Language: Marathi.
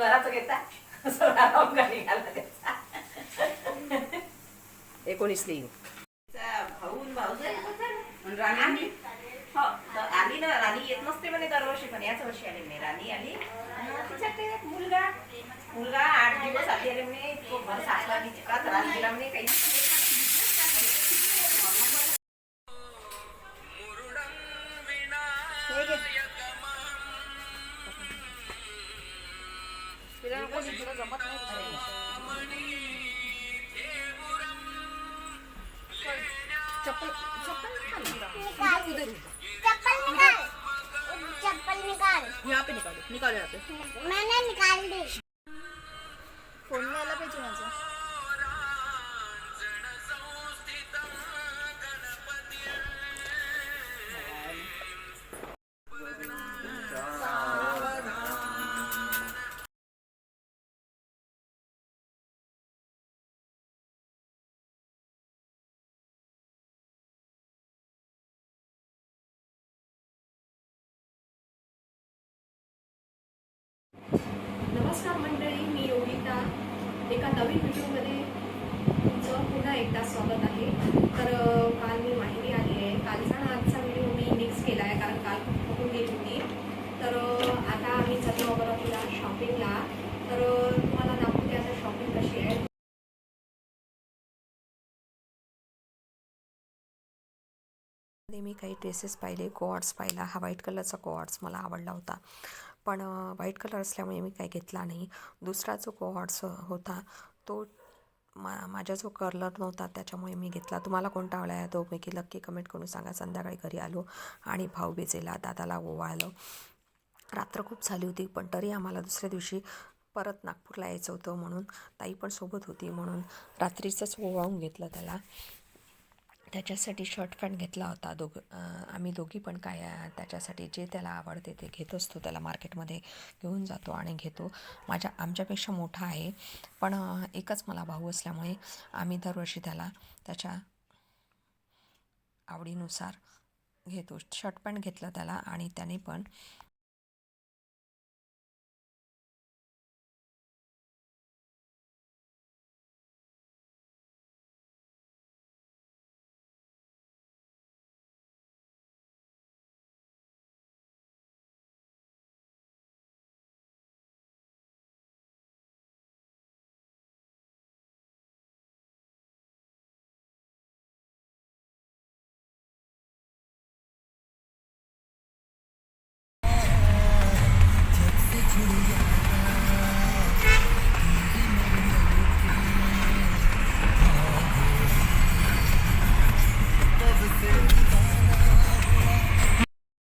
घराचं घेता त्याचा? एकोणीसली तिचा भाऊन भाऊज राणी हो तर आली ना. राणी येत नसते म्हणे दरवर्षी पण याच वर्षी आली म्हणे. राणी आली. एक मुलगा. मुलगा आठ दिवस आधी आले म्हणे. तो भर सासला चिकला त्रास दिला म्हणे. काही जमत नाही चप्पल चप्पल निकाल. निकाल चप्पल निकाल यहाँ पे निकालो. निकालो यहाँ पे. मैंने निकाल दी. फोन यायला नमस्कार मंडळी मी योगिता एका नवीन व्हिडिओमध्ये तुमचं पुन्हा एकदा स्वागत आहे. तर काल मी माहिती आली आहे. कालचा ना आजचा व्हिडिओ मी मिक्स केला आहे कारण काल खूप गेली होती. तर आता आम्ही चाललो अमरावतीला शॉपिंगला तर अ, तुम्हाला दाखवते आता शॉपिंग कशी आहे. मी काही ड्रेसेस पाहिले. कोआर्ट्स पाहिला हा व्हाईट कलरचा कोआर्ट्स मला आवडला होता. पण व्हाईट कलर असल्यामुळे मी काही घेतला नाही. दुसरा जो कोऑर्ड्स होता तो मा माझा जो कलर नव्हता त्याच्यामुळे मी घेतला. तुम्हाला कोणता आवडला आहे तोपैकी नक्की कमेंट करून सांगा. संध्याकाळी घरी आलो आणि भाऊ भेजेला दादाला ओवाळलं. रात्र खूप झाली होती पण तरी आम्हाला दुसऱ्या दिवशी परत नागपूरला यायचं होतं म्हणून ताई पण सोबत होती म्हणून रात्रीचंच ओवाळून घेतलं त्याला. त्याच्यासाठी शर्ट पॅन्ट घेतला होता दोघ आम्ही दोघी पण काय त्याच्यासाठी जे त्याला आवडते ते घेत असतो. त्याला मार्केटमध्ये घेऊन जातो आणि घेतो. माझ्या आमच्यापेक्षा मोठा आहे. पण एकच मला भाऊ असल्यामुळे आम्ही दरवर्षी त्याला त्याच्या आवडीनुसार घेतो. शर्ट पॅन्ट घेतलं त्याला आणि त्याने पण